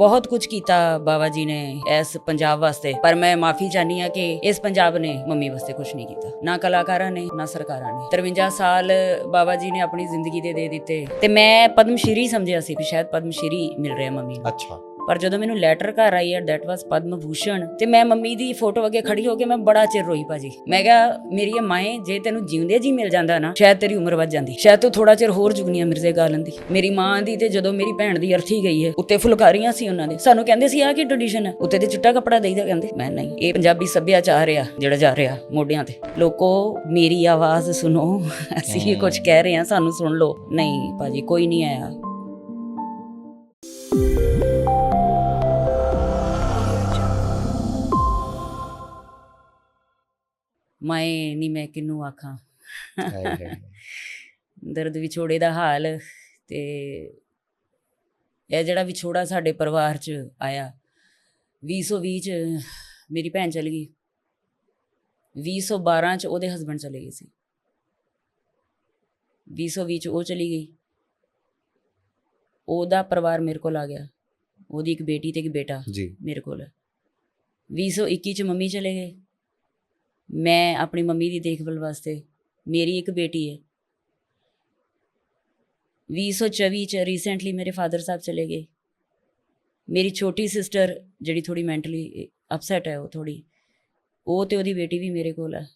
ਬਹੁਤ ਕੁਝ ਕੀਤਾ ਬਾਬਾ ਜੀ ਨੇ ਇਸ ਪੰਜਾਬ ਵਾਸਤੇ। ਪਰ ਮੈਂ ਮਾਫੀ ਚਾਹਨੀ ਆ ਕਿ ਇਸ ਪੰਜਾਬ ਨੇ ਮੰਮੀ ਵਾਸਤੇ ਕੁਝ ਨਹੀਂ ਕੀਤਾ। ਨਾ ਕਲਾਕਾਰਾਂ ਨੇ, ਨਾ ਸਰਕਾਰਾਂ ਨੇ। 53 ਸਾਲ ਬਾਬਾ ਜੀ ਨੇ ਆਪਣੀ ਜ਼ਿੰਦਗੀ ਦੇ ਦੇ ਦਿੱਤੇ। ਤੇ ਮੈਂ ਪਦਮ ਸ਼੍ਰੀ ਸਮਝਿਆ ਸੀ ਕਿ ਸ਼ਾਇਦ ਪਦਮ ਸ਼੍ਰੀ ਮਿਲ ਰਿਹਾ ਮੰਮੀ ਨੂੰ। ਅੱਛਾ। ਪਰ ਜਦੋਂ ਮੈਨੂੰ ਲੈਟਰ ਘਰ ਆਈ ਹੈ ਦੈਟ ਵਾਸ ਪਦਮ ਭੂਸ਼ਣ, ਤੇ ਮੈਂ ਮੰਮੀ ਦੀ ਫੋਟੋ ਅੱਗੇ ਖੜੀ ਹੋ ਕੇ ਮੈਂ ਬੜਾ ਚਿਰ ਰੋਈ ਭਾਜੀ। ਮੈਂ ਕਿਹਾ, ਮੇਰੀ ਇਹ ਮਾਏ ਜੇ ਤੈਨੂੰ ਜਿਉਂਦੇ ਜੀ ਮਿਲ ਜਾਂਦਾ ਨਾ, ਸ਼ਾਇਦ ਤੇਰੀ ਉਮਰ ਵੱਧ ਜਾਂਦੀ। ਸ਼ਾਇਦ ਤੂੰ ਥੋੜਾ ਚਿਰ ਹੋਰ ਜੁਗਨੀਆਂ ਮਿਰਜ਼ੇ ਗਾ ਲੈਂਦੀ। ਮੇਰੀ ਮਾਂ ਦੀ ਤੇ ਜਦੋਂ ਮੇਰੀ ਭੈਣ ਦੀ ਅਰਥੀ ਗਈ ਹੈ, ਉੱਤੇ ਫੁਲਕਾਰੀਆਂ ਸੀ ਉਹਨਾਂ ਦੇ। ਸਾਨੂੰ ਕਹਿੰਦੇ ਸੀ ਆ ਕੀ ਟ੍ਰੈਡੀਸ਼ਨ ਹੈ? ਉੱਤੇ ਤੇ ਚਿੱਟਾ ਕੱਪੜਾ ਦੇਈਦਾ ਕਹਿੰਦੇ, ਮੈਂ ਨਹੀਂ, ਇਹ ਪੰਜਾਬੀ ਸੱਭਿਆਚਾਰ ਆ, ਜਿਹੜਾ ਜਾ ਰਿਹਾ ਮੋਢਿਆਂ ਤੇ। ਲੋਕੋ, ਮੇਰੀ ਆਵਾਜ਼ ਸੁਣੋ। ਅਸੀਂ ਇਹ ਕੁਝ ਕਹਿ ਰਹੇ ਹਾਂ, ਸਾਨੂੰ ਸੁਣ ਲਓ। ਨਹੀਂ ਭਾਜੀ, ਕੋਈ ਨਹੀਂ ਆਇਆ। ਮੈਂ ਨਹੀਂ ਮੈਂ ਕਿਨੂੰ ਆਖਾਂ। ਦਰਦ ਵਿਛੋੜੇ ਦਾ ਹਾਲ ਤੇ ਇਹ ਜਿਹੜਾ ਵਿਛੋੜਾ ਸਾਡੇ ਪਰਿਵਾਰ 'ਚ ਆਇਆ 2020 'ਚ ਮੇਰੀ ਭੈਣ ਚਲੀ ਗਈ। 2012 'ਚ ਉਹਦੇ ਹਸਬੰਡ ਚਲੇ ਗਏ ਸੀ। 2020 'ਚ ਉਹ ਚਲੀ ਗਈ। ਉਹਦਾ ਪਰਿਵਾਰ ਮੇਰੇ ਕੋਲ ਆ ਗਿਆ। ਉਹਦੀ ਇੱਕ ਬੇਟੀ ਤੇ ਇੱਕ ਬੇਟਾ ਜੀ। ਮੇਰੇ ਕੋਲ। ਹੈ 2021 ਚ ਮੰਮੀ ਚਲੇ ਗਏ। ਮੈਂ ਆਪਣੀ ਮੰਮੀ ਦੀ ਦੇਖਭਾਲ ਵਾਸਤੇ, ਮੇਰੀ ਇੱਕ ਬੇਟੀ ਹੈ। 2024 ਚ ਰੀਸੈਂਟਲੀ ਮੇਰੇ ਫਾਦਰ ਸਾਹਿਬ ਚਲੇ ਗਏ। ਮੇਰੀ ਛੋਟੀ ਸਿਸਟਰ ਜਿਹੜੀ ਥੋੜੀ ਮੈਂਟਲੀ ਅਪਸੈਟ ਹੈ ਉਹ ਥੋੜੀ ਉਹ ਤੇ ਉਹਦੀ ਬੇਟੀ ਵੀ ਮੇਰੇ ਕੋਲ ਹੈ।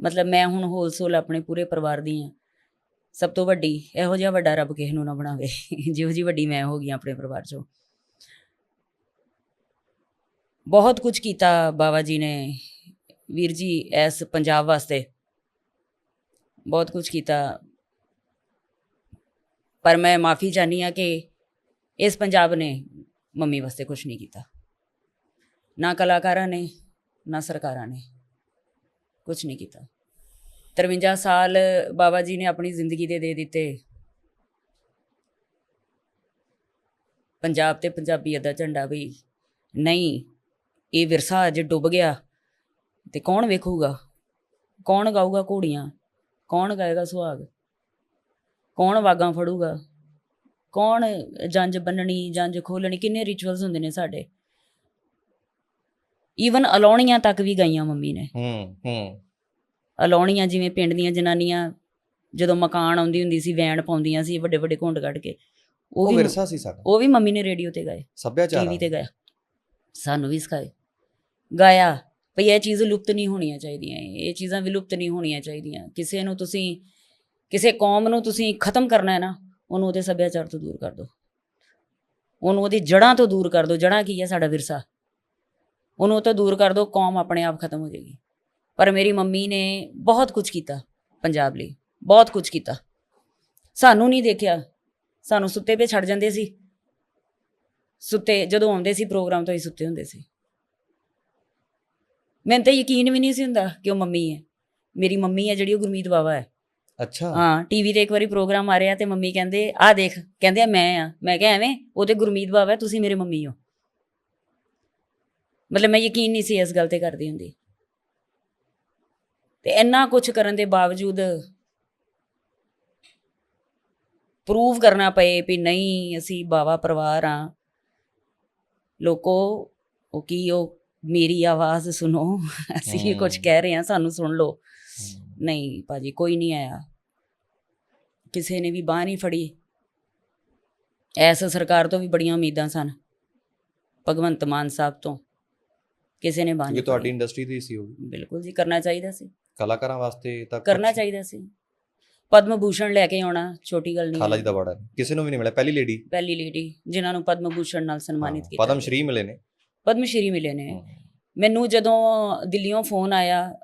ਮਤਲਬ ਮੈਂ ਹੁਣ ਹੋਲਸੋਲ ਆਪਣੇ ਪੂਰੇ ਪਰਿਵਾਰ ਦੀ ਹਾਂ। ਸਭ ਤੋਂ ਵੱਡੀ ਇਹੋ ਜਿਹਾ ਵੱਡਾ ਰੱਬ ਕਿਸੇ ਨੂੰ ਨਾ ਬਣਾਵੇ। ਜਿਹੋ ਜੀ ਵੱਡੀ ਮੈਂ ਹੋ ਗਈ ਹਾਂ ਆਪਣੇ ਪਰਿਵਾਰ 'ਚੋਂ। ਬਹੁਤ ਕੁਝ ਕੀਤਾ ਬਾਬਾ ਜੀ ਨੇ। ਵੀਰ ਜੀ, ਇਸ ਪੰਜਾਬ ਵਾਸਤੇ ਬਹੁਤ ਕੁਝ ਕੀਤਾ। ਪਰ ਮੈਂ ਮਾਫੀ ਚਾਹਨੀ ਆ ਕਿ ਇਸ ਪੰਜਾਬ ਨੇ ਮੰਮੀ ਵਾਸਤੇ ਕੁਝ ਨਹੀਂ ਕੀਤਾ। ਨਾ ਕਲਾਕਾਰਾਂ ਨੇ, ਨਾ ਸਰਕਾਰਾਂ ਨੇ ਕੁਝ ਨਹੀਂ ਕੀਤਾ। 53 ਸਾਲ ਬਾਬਾ ਜੀ ਨੇ ਆਪਣੀ ਜ਼ਿੰਦਗੀ ਦੇ ਦੇ ਦਿੱਤੇ। ਪੰਜਾਬ ਤੇ ਪੰਜਾਬੀਅਤ ਦਾ ਝੰਡਾ ਵੀ ਨਹੀਂ ਇਹ ਵਿਰਸਾ ਅੱਜ ਡੁੱਬ ਗਿਆ ਤੇ ਕੌਣ ਵੇਖੂਗਾ? ਕੌਣ ਗਾਊਗਾ ਘੋੜੀਆਂ? ਕੌਣ ਗਾਏਗਾ ਸੁਹਾਗ? ਕੌਣ ਵਾਗਾਂ ਫੜੂਗਾ? ਕੌਣ ਜੰਜ ਬੰਨਣੀ ਜੰਜ ਖੋਲਣੀ ਕਿੰਨੇ ਰਿਚੁਅਲਸ ਹੁੰਦੇ ਨੇ ਸਾਡੇ। ਈਵਨ ਅਲਾਉਣੀਆਂ ਤੱਕ ਵੀ ਗਾਈਆਂ ਮੰਮੀ ਨੇ। ਹੂੰ ਹੂੰ। ਅਲਾਉਣੀਆਂ ਜਿਵੇਂ ਪਿੰਡ ਦੀਆਂ ਜਨਾਨੀਆਂ ਜਦੋਂ ਮਕਾਨ ਆਉਂਦੀ ਹੁੰਦੀ ਸੀ ਵੈਣ ਪਾਉਂਦੀਆਂ ਸੀ ਵੱਡੇ ਵੱਡੇ ਘੁੰਡ ਕੱਢ ਕੇ ਉਹ ਉਹ ਵੀ ਵਿਰਸਾ ਸੀ ਸਾਡਾ। ਉਹ ਵੀ ਮੰਮੀ ਨੇ ਰੇਡੀਓ ਤੇ ਗਾਏ ਸੱਭਿਆਚਾਰ ਟੀਵੀ ਤੇ ਗਾਇਆ। ਸਾਨੂੰ ਵੀ ਸਿਖਾਏ। ਗਾਇਆ, ਭਈ ਇਹ ਚੀਜ਼ ਲੁਪਤ ਨਹੀਂ ਹੋਣੀਆਂ ਚਾਹੀਦੀਆਂ, ਇਹ ਚੀਜ਼ਾਂ ਵਿਲੁਪਤ ਨਹੀਂ ਹੋਣੀਆਂ ਚਾਹੀਦੀਆਂ। ਕਿਸੇ ਨੂੰ ਤੁਸੀਂ, ਕਿਸੇ ਕੌਮ ਨੂੰ ਤੁਸੀਂ ਖਤਮ ਕਰਨਾ ਹੈ ਨਾ, ਉਹਨੂੰ ਉਹਦੇ ਸੱਭਿਆਚਾਰ ਤੋਂ ਦੂਰ ਕਰ ਦਿਓ। ਉਹਨੂੰ ਉਹਦੀ ਜੜ੍ਹਾਂ ਤੋਂ ਦੂਰ ਕਰ ਦਿਓ, ਜੜ੍ਹਾਂ ਕੀ ਹੈ ਸਾਡਾ ਵਿਰਸਾ। ਉਹਨੂੰ ਉਹ ਤੋਂ ਦੂਰ ਕਰ ਦਿਓ, ਕੌਮ ਆਪਣੇ ਆਪ ਖਤਮ ਹੋ ਜਾਏਗੀ। ਪਰ ਮੇਰੀ ਮੰਮੀ ਨੇ ਬਹੁਤ ਕੁਝ ਕੀਤਾ ਪੰਜਾਬ ਲਈ, ਬਹੁਤ ਕੁਝ ਕੀਤਾ। ਸਾਨੂੰ ਨਹੀਂ ਦੇਖਿਆ। ਸਾਨੂੰ ਸੁੱਤੇ ਪੇ ਛੱਡ ਜਾਂਦੇ ਸੀ। ਸੁੱਤੇ ਜਦੋਂ ਆਉਂਦੇ ਸੀ ਪ੍ਰੋਗਰਾਮ ਤੋਂ ਹੀ ਸੁੱਤੇ ਹੁੰਦੇ ਸੀ। ਮੈਨੂੰ ਤਾਂ ਯਕੀਨ ਵੀ ਨਹੀਂ ਸੀ ਹੁੰਦਾ ਕਿ ਉਹ ਮੰਮੀ ਹੈ। ਮੇਰੀ ਮੰਮੀ ਹੈ ਜਿਹੜੀ ਉਹ ਗੁਰਮੀਤ ਬਾਵਾ ਹੈ। ਅੱਛਾ। ਹਾਂ ਟੀਵੀ ਤੇ ਇੱਕ ਵਾਰੀ ਪ੍ਰੋਗਰਾਮ ਆ ਰਿਹਾ ਤੇ ਮੰਮੀ ਕਹਿੰਦੇ ਆਹ ਦੇਖ ਕਹਿੰਦੇ ਆ ਮੈਂ ਆ। ਮੈਂ ਕਿਹਾ ਐਵੇਂ ਉਹ ਤੇ ਗੁਰਮੀਤ ਬਾਵਾ ਹੈ ਤੁਸੀਂ ਮੇਰੇ ਮੰਮੀ ਹੋ। ਮਤਲਬ ਮੈਂ ਯਕੀਨ ਨਹੀਂ ਸੀ ਇਸ ਗੱਲ ਤੇ ਕਰਦੀ ਹੁੰਦੀ। ਤੇ ਇੰਨਾ ਕੁਝ ਕਰਨ ਦੇ ਬਾਵਜੂਦ ਪ੍ਰੂਵ ਕਰਨਾ ਪਏ ਵੀ ਨਹੀਂ ਅਸੀਂ ਬਾਵਾ ਪਰਿਵਾਰ ਆ ਲੋਕੋ ਉਹ ਕੀ ਉਹ ਮੇਰੀ ਆਵਾਜ਼ ਸੁਣੋ। ਅਸੀਂ ਇਹ ਕੁਝ। ਕਹਿ ਰਹੇ ਹਾਂ ਸਾਨੂੰ ਸੁਣ ਲਓ। ਨਹੀਂ ਭਾਜੀ ਕੋਈ ਨਹੀਂ ਆਇਆ। ਕਿਸੇ ਨੇ ਵੀ ਬਾਹ ਨਹੀਂ ਫੜੀ। ਐਸ ਸਰਕਾਰ ਤੋਂ ਵੀ ਬੜੀਆਂ ਉਮੀਦਾਂ ਸਨ ਭਗਵੰਤ ਮਾਨ ਸਾਹਿਬ ਤੋਂ। ਕਿਸੇ ਨੇ ਬਾਹ ਨਹੀਂ ਤੁਹਾਡੀ ਇੰਡਸਟਰੀ ਦੀ ਸੀ ਉਹ ਬਿਲਕੁਲ ਜੀ ਕਰਨਾ ਚਾਹੀਦਾ ਸੀ। ਕਲਾਕਾਰਾਂ ਵਾਸਤੇ ਤਾਂ ਕਰਨਾ ਚਾਹੀਦਾ ਸੀ। ਪਦਮ ਭੂਸ਼ਣ ਲੈ ਕੇ ਆਉਣਾ ਛੋਟੀ ਗੱਲ ਨਹੀਂ ਖਾਲਾ। ਜੀ ਦਾ ਬੜਾ ਕਿਸੇ ਨੂੰ ਵੀ ਨਹੀਂ ਮਿਲਿਆ ਪਹਿਲੀ ਲੇਡੀ ਪਹਿਲੀ ਲੇਡੀ ਜਿਨ੍ਹਾਂ ਨੂੰ ਪਦਮ ਭੂਸ਼ਣ ਨਾਲ ਸਨਮਾਨਿਤ ਕੀਤਾ ਪਦਮ। ਸ਼੍ਰੀ ਮਿਲੇ ਨੇ। ਪਦਮ ਸ਼੍ਰੀ ਮਿਲੇ ਨੇ। ਮੈਨੂੰ ਜਦੋਂ ਦਿੱਲੀੋਂ ਫੋਨ ਆਇਆ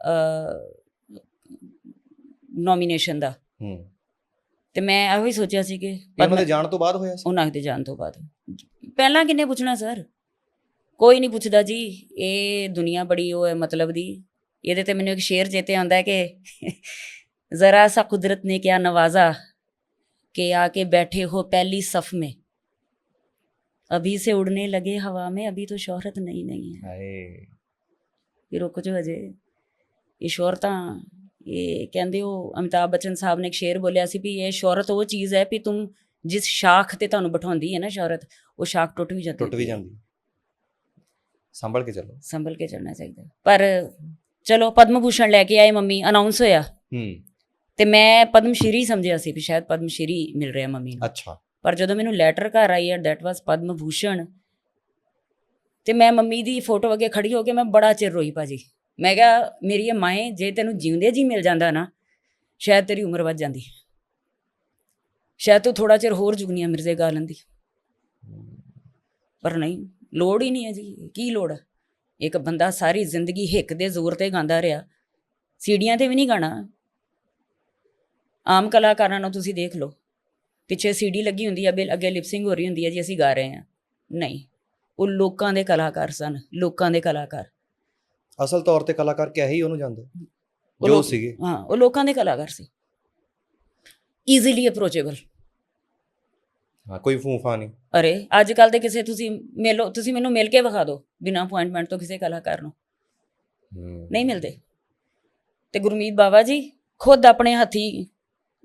ਨੋਮੀਨੇਸ਼ਨ ਦਾ। ਤੇ ਮੈਂ ਇਹੋ ਹੀ ਸੋਚਿਆ ਸੀ ਕਿ ਉਹਨਾਂ ਦੇ ਜਾਣ ਤੋਂ ਬਾਅਦ ਹੋਇਆ ਸੀ? ਉਹਨਾਂ ਦੇ ਜਾਣ ਤੋਂ ਬਾਅਦ। ਪਹਿਲਾਂ ਕਿੰਨੇ ਪੁੱਛਣਾ ਸਰ? ਕੋਈ ਨਹੀਂ ਪੁੱਛਦਾ ਜੀ। ਇਹ ਦੁਨੀਆ ਬੜੀ ਉਹ ਹੈ ਮਤਲਬ ਦੀ। ਇਹਦੇ ਤੇ ਮੈਨੂੰ ਇੱਕ ਸ਼ੇਰ ਚੇਤੇ ਆਉਂਦਾ ਹੈ ਕਿ ਜ਼ਰਾ ਸਾ ਕੁਦਰਤ ਨੇ ਕਿਆ ਨਵਾਜ਼ਾ ਕਿ ਆ ਕੇ ਬੈਠੇ ਹੋ ਪਹਿਲੀ ਸਫ ਮੇ। अभी से उड़ने लगे हवा में अभी तो शोहरत नहीं नहीं है ਹਾਏ ਵੀ ਰੁਕ ਜਾਓ ਅਜੇ ਇਹ ਸ਼ੋਹਰਤਾਂ ਇਹ ਕਹਿੰਦੇ ਉਹ ਅਮਿਤਾਭ ਬੱਚਨ ਸਾਹਿਬ ਨੇ ਇੱਕ ਸ਼ੇਰ ਬੋਲਿਆ ਸੀ ਵੀ ਇਹ ਸ਼ੋਹਰਤ ਉਹ ਚੀਜ਼ ਹੈ ਵੀ ਤੁਮ ਜਿਸ ਸ਼ਾਖ ਤੇ ਤੁਹਾਨੂੰ ਬਿਠਾਉਂਦੀ ਹੈ ਨਾ ਸ਼ੌਹਰਤ ਉਹ ਸ਼ਾਖ ਟੁੱਟ ਵੀ ਜਾਂਦੀ ਟੁੱਟ ਵੀ ਹੈ। ਜਾਂਦੀ ਸੰਭਲ ਕੇ ਚੱਲੋ ਸੰਭਲ ਕੇ ਚੱਲਣਾ ਚਾਹੀਦਾ ਪਰ ਚਲੋ ਪਦਮ ਭੂਸ਼ਣ ਲੈ ਕੇ ਆਏ ਮੰਮੀ ਅਨਾਉਂਸ ਹੋਇਆ ਹੂੰ ਤੇ ਮੈਂ ਪਦਮ ਸ਼੍ਰੀ ਸਮਝਿਆ ਸੀ ਵੀ ਸ਼ਾਇਦ ਪਦਮ ਸ਼੍ਰੀ ਮਿਲ ਰਿਹਾ ਮੰਮੀ ਨੂੰ ਅੱਛਾ ਪਰ ਜਦੋਂ ਮੈਨੂੰ ਲੈਟਰ ਘਰ ਆਈ at that was Padma Bhushan, ਤੇ ਮੈਂ ਮੰਮੀ ਦੀ ਫੋਟੋ ਅੱਗੇ ਖੜੀ ਹੋ ਕੇ ਮੈਂ ਬੜਾ ਚਿਰ ਰੋਈ ਭਾਜੀ। ਮੈਂ ਕਿਹਾ, ਮੇਰੀ ਇਹ ਮਾਏ ਜੇ ਤੈਨੂੰ ਜਿਉਂਦੇ ਜੀ ਮਿਲ ਜਾਂਦਾ ਨਾ, ਸ਼ਾਇਦ ਤੇਰੀ ਉਮਰ ਵੱਧ ਜਾਂਦੀ। ਸ਼ਾਇਦ ਤੂੰ ਥੋੜਾ ਚਿਰ ਹੋਰ ਜੁਗਨੀਆਂ ਮਿਰਜ਼ੇ ਗਾ ਲੈਂਦੀ ਪਰ ਨਹੀਂ, ਲੋੜ ਹੀ ਨਹੀਂ ਹੈ ਜੀ, ਕੀ ਲੋੜ ਇੱਕ ਬੰਦਾ ਸਾਰੀ ਜ਼ਿੰਦਗੀ ਹਿੱਕ ਦੇ ਜ਼ੋਰ ਤੇ ਗਾਉਂਦਾ ਰਿਹਾ, ਸੀੜੀਆਂ ਤੇ ਵੀ ਨਹੀਂ ਗਾਣਾ। ਆਮ ਕਲਾਕਾਰਾਂ ਨੂੰ ਤੁਸੀਂ ਦੇਖ ਲਓ। ਪਿੱਛੇ ਸੀਡੀ ਲੱਗੀ ਹੁੰਦੀ ਹੈ ਬਿਲ ਅੱਗੇ ਲਿਪਸਿੰਗ ਹੋ ਰਹੀ ਹੁੰਦੀ ਹੈ ਜੀ ਅਸੀਂ ਗਾ ਰਹੇ ਹਾਂ। ਨਹੀਂ ਉਹ ਲੋਕਾਂ ਦੇ ਕਲਾਕਾਰ ਸਨ ਲੋਕਾਂ ਦੇ ਕਲਾਕਾਰ। ਅਸਲ ਤੌਰ ਤੇ ਕਲਾਕਾਰ ਕਿਹਾ ਹੀ ਉਹਨੂੰ ਜਾਂਦੇ ਉਹ ਜੋ ਲੋਕ- ਸੀਗੇ। ਹਾਂ ਉਹ ਲੋਕਾਂ ਦੇ ਕਲਾਕਾਰ ਸੀ। ਈਜ਼ੀਲੀ ਅਪਰੋਚੇਬਲ ਹਾਂ ਕੋਈ ਫੂਫਾ ਨਹੀਂ। ਅਰੇ ਅੱਜ ਕੱਲ ਦੇ ਕਿਸੇ ਤੁਸੀਂ ਮਿਲੋ ਤੁਸੀਂ ਮੈਨੂੰ ਮਿਲ ਕੇ ਵਿਖਾ ਦਿਓ ਬਿਨਾਂ ਅਪਾਇੰਟਮੈਂਟ ਤੋਂ ਕਿਸੇ ਕਲਾਕਾਰ ਨੂੰ। ਨਹੀਂ ਮਿਲਦੇ। ਤੇ ਗੁਰਮੀਤ ਬਾਬਾ ਜੀ ਖੁਦ ਆਪਣੇ ਹੱਥੀ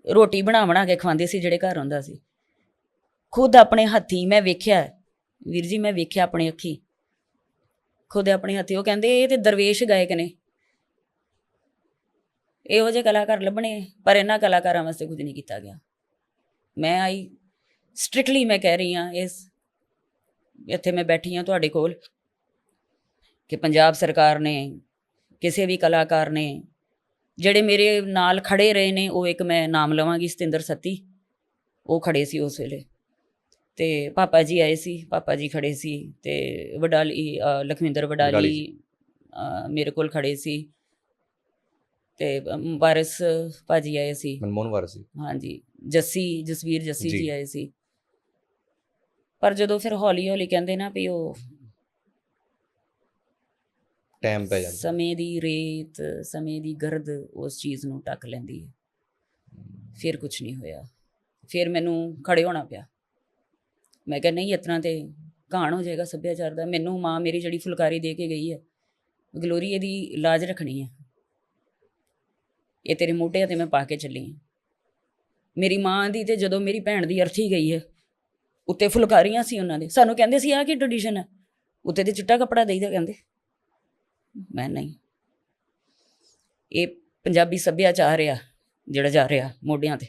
ਰੋਟੀ ਬਣਾ ਬਣਾ ਕੇ ਖਵਾਉਂਦੇ ਸੀ ਜਿਹੜੇ ਘਰ ਹੁੰਦਾ ਸੀ। ਖੁਦ ਆਪਣੇ ਹੱਥੀ ਮੈਂ ਵੇਖਿਆ, ਵੀਰ ਜੀ ਮੈਂ ਵੇਖਿਆ ਆਪਣੇ ਅੱਖੀ। ਖੁਦ ਆਪਣੇ ਹੱਥੀ, ਉਹ ਕਹਿੰਦੇ ਇਹ ਤੇ ਦਰਵੇਸ਼ ਗਾਇਕ ਨੇ। ਇਹੋ ਜਿਹੇ ਕਲਾਕਾਰ ਲੱਭਣੇ, ਪਰ ਇਹਨਾਂ ਕਲਾਕਾਰਾਂ ਵਾਸਤੇ ਕੁਝ ਨਹੀਂ ਕੀਤਾ ਗਿਆ। ਮੈਂ ਆਈ ਸਟ੍ਰਿਕਟਲੀ ਮੈਂ ਕਹਿ ਰਹੀ ਹਾਂ ਇਸ, ਇੱਥੇ ਮੈਂ ਬੈਠੀ ਹਾਂ ਤੁਹਾਡੇ ਕੋਲ, ਕਿ ਪੰਜਾਬ ਸਰਕਾਰ ਨੇ, ਕਿਸੇ ਵੀ ਕਲਾਕਾਰ ਨੇ ਜਿਹੜੇ ਮੇਰੇ ਨਾਲ ਖੜੇ ਰਹੇ ਨੇ ਉਹ ਇੱਕ ਮੈਂ ਨਾਮ ਲਵਾਂਗੀ ਸਤਿੰਦਰ ਸੱਤੀ। ਉਹ ਖੜੇ ਸੀ ਉਸ ਵੇਲੇ। ਤੇ ਪਾਪਾ ਜੀ ਆਏ ਸੀ ਪਾਪਾ ਜੀ ਖੜੇ ਸੀ ਤੇ ਵਡਾਲੀ ਲਖਵਿੰਦਰ ਵਡਾਲੀ ਮੇਰੇ ਕੋਲ ਖੜੇ ਸੀ। ਤੇ ਵਾਰਿਸ ਭਾਜੀ ਆਏ ਸੀ। ਮਨਮੋਹਨ ਵਾਰਸੀ ਹਾਂਜੀ ਜੱਸੀ ਜਸਵੀਰ ਜੱਸੀ। ਜੀ ਆਏ ਸੀ। ਪਰ ਜਦੋਂ ਫਿਰ ਹੌਲੀ ਹੌਲੀ ਕਹਿੰਦੇ ਨਾ ਵੀ ਉਹ ਟਾਈਮ ਪੈ ਜਾਂਦਾ। ਸਮੇਂ ਦੀ ਰੇਤ, ਸਮੇਂ ਦੀ ਗਰਦ ਉਸ ਚੀਜ਼ ਨੂੰ ਟੱਕ ਲੈਂਦੀ ਹੈ। ਫਿਰ ਕੁਝ ਨਹੀਂ ਹੋਇਆ। ਫਿਰ ਮੈਨੂੰ ਖੜੇ ਹੋਣਾ ਪਿਆ। ਮੈਂ ਕਿਹਾ, ਨਹੀਂ ਇਤਨਾ ਤੇ ਘਾਣ ਹੋ ਜਾਏਗਾ ਸੱਭਿਆਚਾਰ ਦਾ। ਮੈਨੂੰ ਮਾਂ ਮੇਰੀ ਜਿਹੜੀ ਫੁਲਕਾਰੀ ਦੇ ਕੇ ਗਈ ਹੈ, ਗਲੋਰੀ ਇਹਦੀ ਲਾਜ ਰੱਖਣੀ ਹੈ। ਇਹ ਤੇਰੇ ਮੋਢਿਆਂ ਤੇ ਮੈਂ ਪਾ ਕੇ ਚੱਲੀ ਹਾਂ। ਮੇਰੀ ਮਾਂ ਦੀ ਤੇ ਜਦੋਂ ਮੇਰੀ ਭੈਣ ਦੀ ਅਰਥੀ ਗਈ ਹੈ, ਉੱਤੇ ਫੁਲਕਾਰੀਆਂ ਸੀ ਉਹਨਾਂ ਦੇ। ਸਾਨੂੰ ਕਹਿੰਦੇ ਸੀ, ਆਹ ਕੀ ਟ੍ਰੈਡੀਸ਼ਨ ਹੈ? ਉੱਤੇ ਤੇ ਚਿੱਟਾ ਕੱਪੜਾ ਦੇਈਦਾ ਕਹਿੰਦੇ। ਮੈਂ ਨਹੀਂ। ਇਹ ਪੰਜਾਬੀ ਸੱਭਿਆਚਾਰ ਆ ਜਿਹੜਾ ਜਾ ਰਿਹਾ ਮੋਢਿਆਂ ਤੇ।